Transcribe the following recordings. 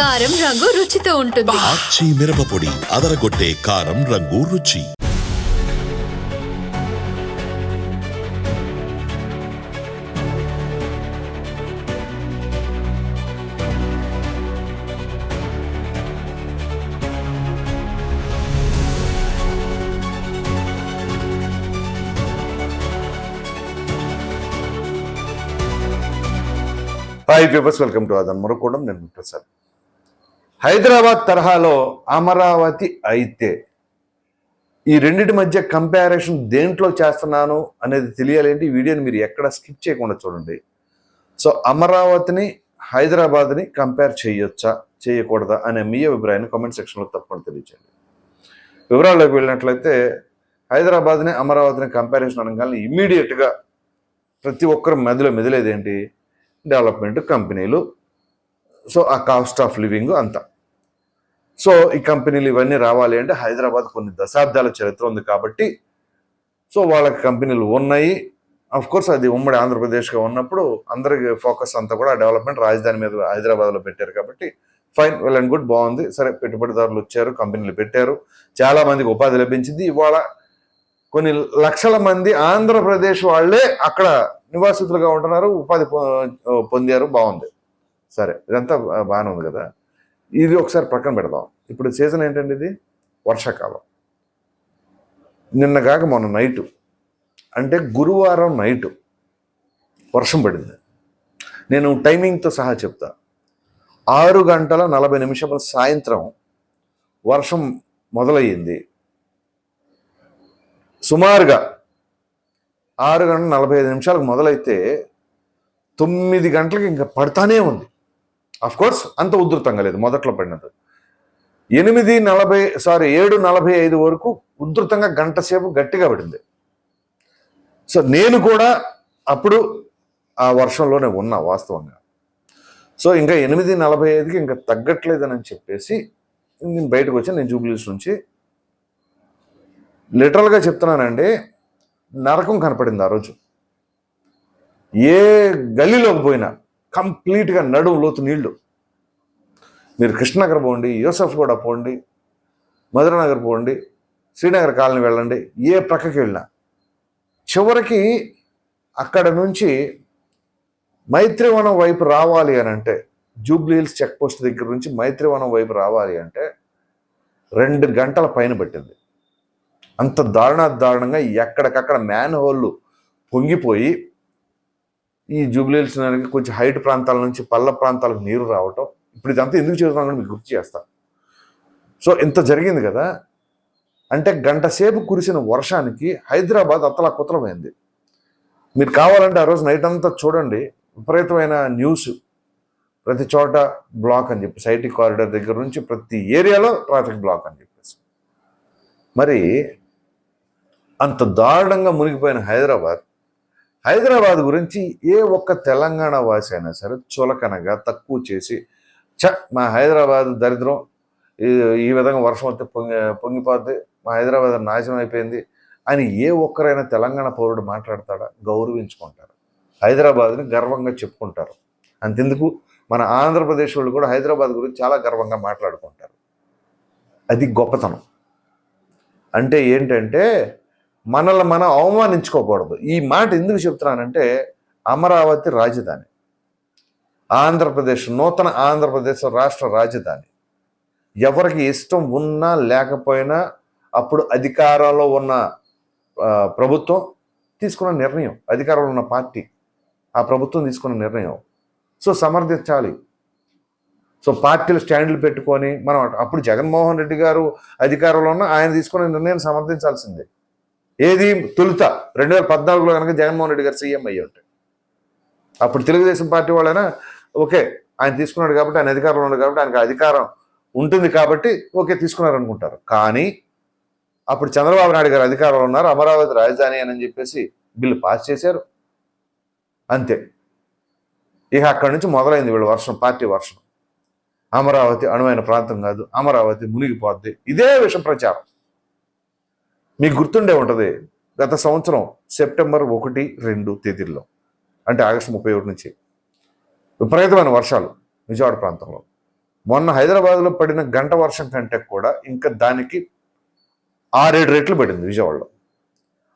కారం రంగు రుచితో ఉంటుంది. ఆచి మిరపపొడి అదరగొట్టే కారం రంగు రుచి. హాయ్ వెల్కమ్ టు అదన్ మరొకడం నేను ప్రసాద్ హైదరాబాద్ తరహాలో అమరావతి అయితే ఈ రెండిటి మధ్య కంపారిజన్ దేంట్లో చేస్తున్నాను అనేది తెలియాలంటే ఈ వీడియోని మీరు ఎక్కడ స్కిప్ చేయకుండా చూడండి. సో అమరావతిని హైదరాబాద్ని కంపేర్ చేయొచ్చా చేయకూడదా అనే మీ అభిప్రాయాన్ని కామెంట్ సెక్షన్లో తప్పకుండా తెలియచేయండి. వివరాల్లోకి వెళ్ళినట్లయితే హైదరాబాద్ని అమరావతిని కంపారిజన్ అనగానే ఇమ్మీడియట్గా ప్రతి ఒక్కరు మెదలో మెదిలేది డెవలప్మెంట్ కంపెనీలు సో ఆ కాస్ట్ ఆఫ్ లివింగ్ అంతా. సో ఈ కంపెనీలు ఇవన్నీ రావాలి అంటే హైదరాబాద్ కొన్ని దశాబ్దాల చరిత్ర ఉంది కాబట్టి సో వాళ్ళకి కంపెనీలు ఉన్నాయి. అఫ్ కోర్స్ అది ఉమ్మడి ఆంధ్రప్రదేశ్గా ఉన్నప్పుడు అందరికి ఫోకస్ అంతా కూడా డెవలప్మెంట్ రాజధాని మీద హైదరాబాద్లో పెట్టారు కాబట్టి ఫైన్ వెల్ అండ్ గుడ్ బాగుంది. సరే పెట్టుబడిదారులు వచ్చారు కంపెనీలు పెట్టారు. చాలా మందికి ఉపాధి లభించింది. ఇవాళ కొన్ని లక్షల మంది ఆంధ్రప్రదేశ్ వాళ్ళే అక్కడ నివాసితులుగా ఉంటున్నారు. ఉపాధి పొందారు బాగుంది. సరే ఇదంతా బాగానే ఉంది కదా. ఇది ఒకసారి పక్కన పెడదాం. ఇప్పుడు సీజన్ ఏంటండి ఇది? వర్షాకాలం. నిన్న కాక మొన్న నైటు. అంటే గురువారం నైటు వర్షం పడింది. నేను టైమింగ్తో సహా చెప్తా. ఆరు గంటల నలభై నిమిషాల సాయంత్రం వర్షం మొదలయ్యింది. సుమారుగా ఆరు గంటల నలభై ఐదు నిమిషాలకు మొదలైతే తొమ్మిది గంటలకు ఇంకా పడతానే ఉంది. కోర్స్ అంత ఉధృతంగా లేదు. మొదట్లో పడినది ఎనిమిది నలభై సారీ ఏడు నలభై ఐదు వరకు ఉధృతంగా గంట సేపు గట్టిగా పడింది. సో నేను కూడా అప్పుడు ఆ వర్షంలోనే ఉన్నా వాస్తవంగా. సో ఇంకా ఎనిమిది నలభై ఐదుకి ఇంకా తగ్గట్లేదని చెప్పేసి నేను బయటకు వచ్చి నేను జూబ్లీస్ నుంచి లిటరల్గా చెప్తున్నానండి నరకం కనపడింది ఆ రోజు. ఏ గల్లీలోకి పోయినా కంప్లీట్గా నడుము లోతు నీళ్ళు. మీరు కృష్ణనగర్ పోండి యూసఫ్ కూడా పోండి మధురనగర్ పోండి శ్రీనగర్ కాలనీ వెళ్ళండి ఏ ప్రక్కకి వెళ్ళినా. చివరికి అక్కడ నుంచి మైత్రివనం వైపు రావాలి అని అంటే జూబ్లీ హిల్స్ చెక్ పోస్ట్ దగ్గర నుంచి మైత్రివనం వైపు రావాలి అంటే రెండు గంటల పైన పట్టింది. అంత దారుణ దారుణంగా ఎక్కడికక్కడ మ్యాన్ హోళ్ళు పొంగిపోయి ఈ జూబ్లీహిల్స్ కొంచెం హైట్ ప్రాంతాల నుంచి పల్ల ప్రాంతాలకు నీరు రావటం ఇప్పుడు ఇదంతా ఎందుకు చేస్తున్నాం కూడా మీకు గుర్తు చేస్తాను సో ఇంత జరిగింది కదా. అంటే గంట సేపు కురిసిన వర్షానికి హైదరాబాద్ అత్తలా కుతలమైంది మీరు కావాలంటే ఆ రోజు నైట్ అంతా చూడండి. విపరీతమైన న్యూస్. ప్రతి చోట బ్లాక్ అని చెప్పి ఐటీ కారిడార్ దగ్గర నుంచి ప్రతి ఏరియాలో ట్రాఫిక్ బ్లాక్ అని చెప్పేసి. మరి అంత దారుణంగా మునిగిపోయిన హైదరాబాద్ హైదరాబాద్ గురించి ఏ ఒక్క తెలంగాణ వాసి అయినా సరే చులకనగా తక్కువ చేసి చ మా హైదరాబాద్ దరిద్రం. ఈ- ఈ విధంగా వర్షం వస్తే పొంగి పొంగిపోద్ది. మా హైదరాబాద్ నాశనం అయిపోయింది అని ఏ ఒక్కరైనా తెలంగాణ పౌరుడు మాట్లాడతాడా? గౌరవించుకుంటారు. హైదరాబాద్ని గర్వంగా చెప్పుకుంటారు. అంతెందుకు? మన ఆంధ్రప్రదేశ్ వాళ్ళు కూడా హైదరాబాద్ గురించి చాలా గర్వంగా మాట్లాడుకుంటారు. అది గొప్పతనం. అంటే ఏంటంటే మనల్ని మనం అవమానించుకోకూడదు. ఈ మాట ఎందుకు చెప్తున్నానంటే అమరావతి రాజధాని. ఆంధ్రప్రదేశ్ నూతన ఆంధ్రప్రదేశ్ రాష్ట్ర రాజధాని. ఎవరికి ఇష్టం ఉన్నా లేకపోయినా అప్పుడు అధికారంలో ఉన్న ప్రభుత్వం తీసుకున్న నిర్ణయం అధికారంలో ఉన్న పార్టీ ఆ ప్రభుత్వం తీసుకున్న నిర్ణయం. సో సమర్థించాలి. సో పార్టీలు స్టాండ్లు పెట్టుకొని మనం అప్పుడు జగన్మోహన్ రెడ్డి గారు అధికారంలో ఉన్న ఆయన తీసుకున్న నిర్ణయం సమర్థించాల్సిందే. ఏది తొలుత రెండు వేల పద్నాలుగులో కనుక జగన్మోహన్ రెడ్డి గారు సీఎం అయ్యి ఉంటాయి అప్పుడు తెలుగుదేశం పార్టీ వాళ్ళైనా ఓకే ఆయన తీసుకున్నాడు కాబట్టి ఆయన అధికారంలో ఉన్నాడు కాబట్టి ఆయనకు అధికారం ఉంటుంది కాబట్టి ఓకే తీసుకున్నారు అనుకుంటారు కానీ అప్పుడు చంద్రబాబు నాయుడు గారు అధికారంలో ఉన్నారు అమరావతి రాజధాని అని చెప్పేసి బిల్లు పాస్ చేశారు. అంతే. ఇక అక్కడి నుంచి మొదలైంది వీళ్ళ వర్షం పార్టీ వర్షం. అమరావతి అణువైన ప్రాంతం కాదు అమరావతి మునిగిపోద్ది. ఇదే విషయం ప్రచారం. మీకు గుర్తుండే ఉంటుంది గత సంవత్సరం సెప్టెంబర్ ఒకటి రెండు తేదీల్లో అంటే ఆగస్టు ముప్పై ఒకటి నుంచి విపరీతమైన వర్షాలు విజయవాడ ప్రాంతంలో. మొన్న హైదరాబాద్లో పడిన గంట వర్షం కంటే కూడా ఇంకా దానికి ఆరేడు రెట్లు పడింది విజయవాడలో.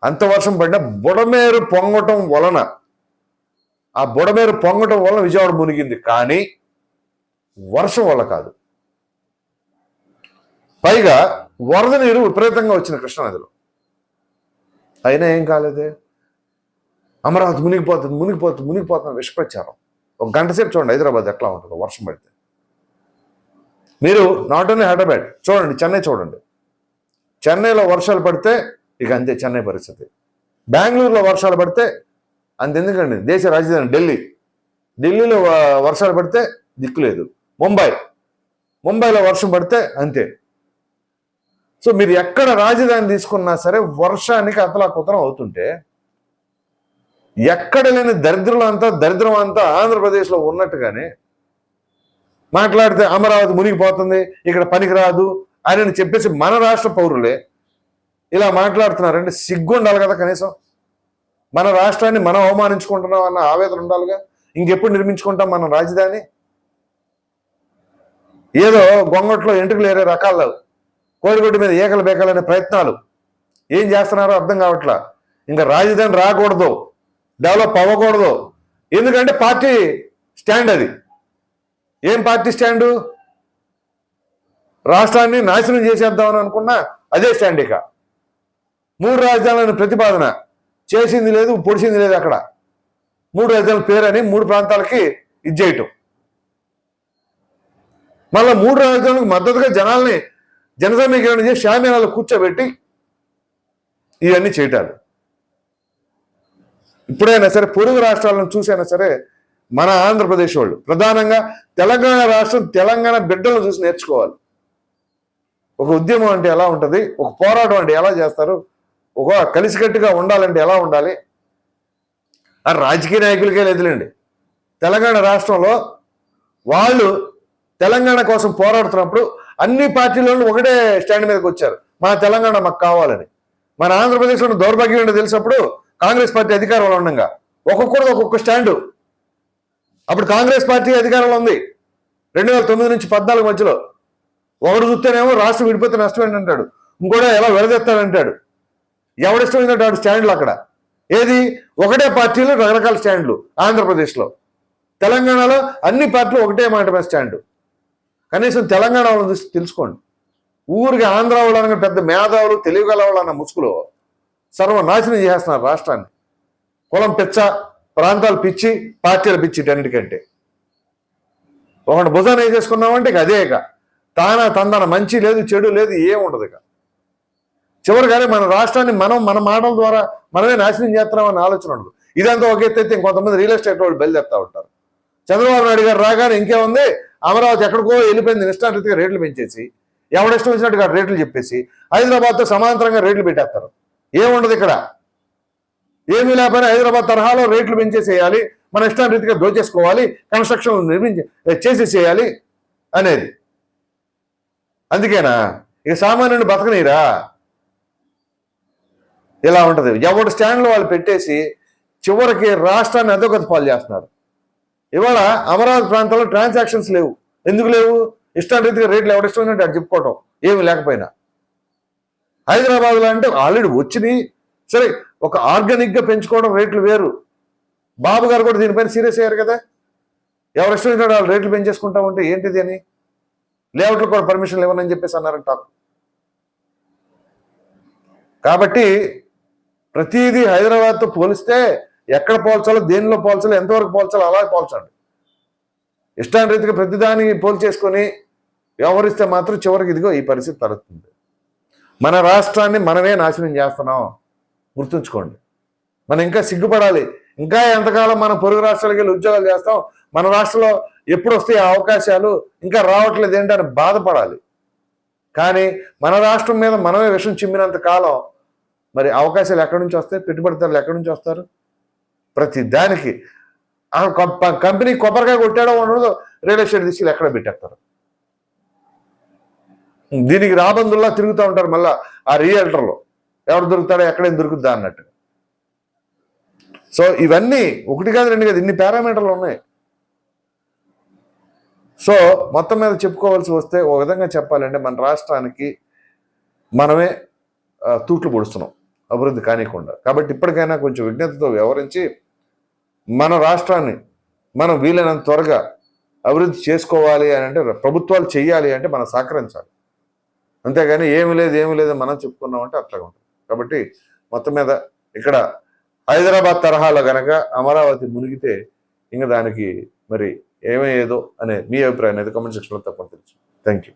అంత వర్షం పడిన బుడమేరు పొంగటం వలన ఆ బుడమేరు పొంగటం వలన విజయవాడ మునిగింది. కానీ వర్షం వల్ల కాదు. పైగా వరద నీరు విపరీతంగా వచ్చిన కృష్ణానదిలో. అయినా ఏం కాలేదే? అమరావతి మునిగిపోతుంది మునిగిపోతుంది మునిగిపోతున్న విషప్రచారం. ఒక గంట సేపు చూడండి హైదరాబాద్ ఎట్లా ఉంటుందో వర్షం పడితే. మీరు నాట్ ఓన్లీ హైదరాబాద్ చూడండి చెన్నై చూడండి. చెన్నైలో వర్షాలు పడితే ఇక అంతే చెన్నై పరిస్థితి. బెంగళూరులో వర్షాలు పడితే అంతెందుకండి దేశ రాజధాని ఢిల్లీ. ఢిల్లీలో వర్షాలు పడితే దిక్కులేదు ముంబై. ముంబైలో వర్షం పడితే అంతే. సో మీరు ఎక్కడ రాజధాని తీసుకున్నా సరే వర్షానికి అతలాకుతలం అవుతుంటే ఎక్కడ లేని దరిద్రులు అంతా దరిద్రం అంతా ఆంధ్రప్రదేశ్లో ఉన్నట్టుగానే మాట్లాడితే అమరావతి మునిగిపోతుంది ఇక్కడ పనికిరాదు అని చెప్పేసి మన రాష్ట్ర పౌరులే ఇలా మాట్లాడుతున్నారంటే సిగ్గు ఉండాలి కదా కనీసం. మన రాష్ట్రాన్ని మనం అవమానించుకుంటున్నాం అన్న ఆవేదన ఉండాలిగా. ఇంకెప్పుడు నిర్మించుకుంటాం మన రాజధాని? ఏదో గొంగట్లో ఎంట్రుకలు ఏరే రకాలు కోడిగుడ్డు మీద ఏకలు బేకలనే ప్రయత్నాలు. ఏం చేస్తున్నారో అర్థం కావట్లా. ఇంకా రాజధాని రాకూడదు. డెవలప్ అవ్వకూడదు. ఎందుకంటే పార్టీ స్టాండ్ అది. ఏం పార్టీ స్టాండు? రాష్ట్రాన్ని నాశనం చేసేద్దామని అనుకున్నా అదే స్టాండ్ ఇక. మూడు రాజధానులను ప్రతిపాదన. చేసింది లేదు పొడిచింది లేదు అక్కడ. మూడు రాజధానుల పేరని మూడు ప్రాంతాలకి ఇది చేయటం. మళ్ళీ మూడు రాజధానులకు మద్దతుగా జనాల్ని జనసమీకరణ చేసి షామీనాలు కూర్చోబెట్టి ఇవన్నీ చేయటాలు. ఇప్పుడైనా సరే పొరుగు రాష్ట్రాలను చూసైనా సరే మన ఆంధ్రప్రదేశ్ వాళ్ళు ప్రధానంగా తెలంగాణ రాష్ట్రం తెలంగాణ బిడ్డలను చూసి నేర్చుకోవాలి. ఒక ఉద్యమం అంటే ఎలా ఉంటుంది? ఒక పోరాటం అంటే ఎలా చేస్తారు? ఒక కలిసికట్టుగా ఉండాలంటే ఎలా ఉండాలి? ఆ రాజకీయ నాయకులకే లేదులేండి. తెలంగాణ రాష్ట్రంలో వాళ్ళు తెలంగాణ కోసం పోరాడుతున్నప్పుడు అన్ని పార్టీలను ఒకటే స్టాండ్ మీదకి వచ్చారు. మన తెలంగాణ మాకు కావాలని. మన ఆంధ్రప్రదేశ్లో దౌర్భాగ్యం ఏంటో తెలిసినప్పుడు కాంగ్రెస్ పార్టీ అధికారంలో ఉండగా. ఒక్కొక్కరు ఒక్కొక్క స్టాండు. అప్పుడు కాంగ్రెస్ పార్టీ అధికారంలో ఉంది. రెండు వేల తొమ్మిది నుంచి పద్నాలుగు మధ్యలో. ఒకడు చూస్తేనేమో రాష్ట్రం విడిపోతే నష్టం అంటాడు ఇంకోటి ఎలా విడదెత్తాడంటాడు ఎవడిష్టమైనట్టు వాడు స్టాండ్లు అక్కడ. ఏది? ఒకటే పార్టీలు రకరకాల స్టాండ్లు ఆంధ్రప్రదేశ్లో. తెలంగాణలో అన్ని పార్టీలు ఒకటే మాట స్టాండు స్టాండ్. కనీసం తెలంగాణ వాళ్ళని చూసి తెలుసుకోండి. ఊరికి ఆంధ్ర వాళ్ళని పెద్ద మేధావులు తెలివిగల వాళ్ళు అన్న ముసుగులో సర్వనాశనం చేస్తున్నారు రాష్ట్రాన్ని. కులం పిచ్చ ప్రాంతాలు పిచ్చి పార్టీలు పిచ్చి అన్నిటికంటే ఒకటి భుజాన్ని వేసేసుకున్నామంటే ఇక అదే ఇక. తాన తందన మంచి లేదు చెడు లేదు ఏముండదు ఇక. చివరిగానే మన రాష్ట్రాన్ని మనం మన మాటల ద్వారా మనమే నాశనం చేస్తున్నామని ఆలోచన ఉండదు. ఇదంతా ఒక ఎత్తు అయితే ఇంకొంతమంది రియల్ ఎస్టేట్ వాళ్ళు బయలుదేరుతూ ఉంటారు. చంద్రబాబు నాయుడు గారు రాగానే ఇంకేముంది అమరావతి ఎక్కడికో వెళ్ళిపోయింది ఇష్టారీతిగా రేట్లు పెంచేసి ఎవడిష్టం వచ్చినట్టుగా రేట్లు చెప్పేసి హైదరాబాద్తో సమాంతరంగా రేట్లు పెట్టేస్తారు. ఏముండదు ఇక్కడ? ఏమీ లేకపోయినా హైదరాబాద్ తరహాలో రేట్లు పెంచేసేయాలి మన ఇష్టారీతిగా దోచేసుకోవాలి కన్స్ట్రక్షన్ నిర్మించి చేసేసేయాలి అనేది. అందుకేనా? ఇక సామాన్యుని బతకనీరా? ఇలా ఉంటుంది. ఎవరి స్టాండ్లో వాళ్ళు పెట్టేసి చివరికి రాష్ట్రాన్ని అధోగతి పాలు చేస్తున్నారు. ఇవాళ అమరావతి ప్రాంతంలో ట్రాన్సాక్షన్స్ లేవు. ఎందుకు లేవు? ఇష్టారీతిగా రేట్లు ఎవడిష్టం అటు చెప్పుకోవటం. ఏమి లేకపోయినా. హైదరాబాద్లో అంటే ఆల్రెడీ వచ్చినాయి. సరే ఒక ఆర్గానిక్గా పెంచుకోవడం రేట్లు వేరు. బాబు గారు కూడా దీనిపైన సీరియస్ అయ్యారు కదా. ఎవరు ఇష్టం వాళ్ళు రేట్లు పెంచేసుకుంటా ఉంటే ఏంటిది అని. లేఅవుట్లు కూడా పర్మిషన్ ఇవ్వనని చెప్పేసి అన్నారంట కాబట్టి ప్రతిదీ హైదరాబాద్తో పోలిస్తే ఎక్కడ పోల్చాలో దేనిలో పోల్చాలో ఎంతవరకు పోల్చాలో అలా పోల్చండి. ఇష్టాన్ని రీతిగా ప్రతిదాన్ని పోల్చేసుకొని వ్యవహరిస్తే మాత్రం చివరికి ఇదిగో ఈ పరిస్థితి తడుతుంది మన రాష్ట్రాన్ని మనమే నాశనం చేస్తున్నాం. గుర్తుంచుకోండి. మనం ఇంకా సిగ్గుపడాలి. ఇంకా ఎంతకాలం మనం పొరుగు రాష్ట్రాలకి వెళ్ళి ఉద్యోగాలు చేస్తాం? మన రాష్ట్రంలో ఎప్పుడు వస్తాయి ఆ అవకాశాలు? ఇంకా రావట్లేదు ఏంటని బాధపడాలి. కానీ మన రాష్ట్రం మీద మనమే విషం చిమ్మినంత కాలం మరి అవకాశాలు ఎక్కడి నుంచి వస్తాయి? పెట్టుబడిదారులు ఎక్కడి నుంచి వస్తారు? ప్రతి దానికి. కంపెనీ కొబ్బరికాయ కొట్టాడో ఉండదు రియల్ ఎస్టేట్ తీసుకెళ్ళి ఎక్కడ పెట్టేస్తారు? దీనికి రాబందుల్లా తిరుగుతూ ఉంటారు మళ్ళా ఆ రియల్టర్లో. ఎవరు దొరుకుతాడో ఎక్కడేం దొరుకుద్దా అన్నట్టు. సో ఇవన్నీ ఒకటి కాదు రెండు కాదు ఇన్ని పారామీటర్లు ఉన్నాయి. సో మొత్తం మీద చెప్పుకోవాల్సి వస్తే ఒక విధంగా చెప్పాలంటే మన రాష్ట్రానికి మనమే తూట్లు పొడుస్తున్నాం. అభివృద్ధి కానికుండా కాబట్టి ఇప్పటికైనా కొంచెం విజ్ఞతతో వ్యవహరించి మన రాష్ట్రాన్ని మనం వీలైనంత త్వరగా అభివృద్ధి చేసుకోవాలి అని అంటే ప్రభుత్వాలు చేయాలి అంటే మనం సహకరించాలి. అంతేగాని ఏమి లేదు ఏమి లేదు మనం చెప్పుకున్నామంటే అట్లాగా ఉంటుంది. కాబట్టి మొత్తం మీద ఇక్కడ హైదరాబాద్ తరహాలో గనక అమరావతి మునిగితే ఇంకా దానికి మరి ఏమయ్యేదో అనే మీ అభిప్రాయం అనేది కామెంట్ సెక్షన్లో తప్పని తెలుసు. Thank you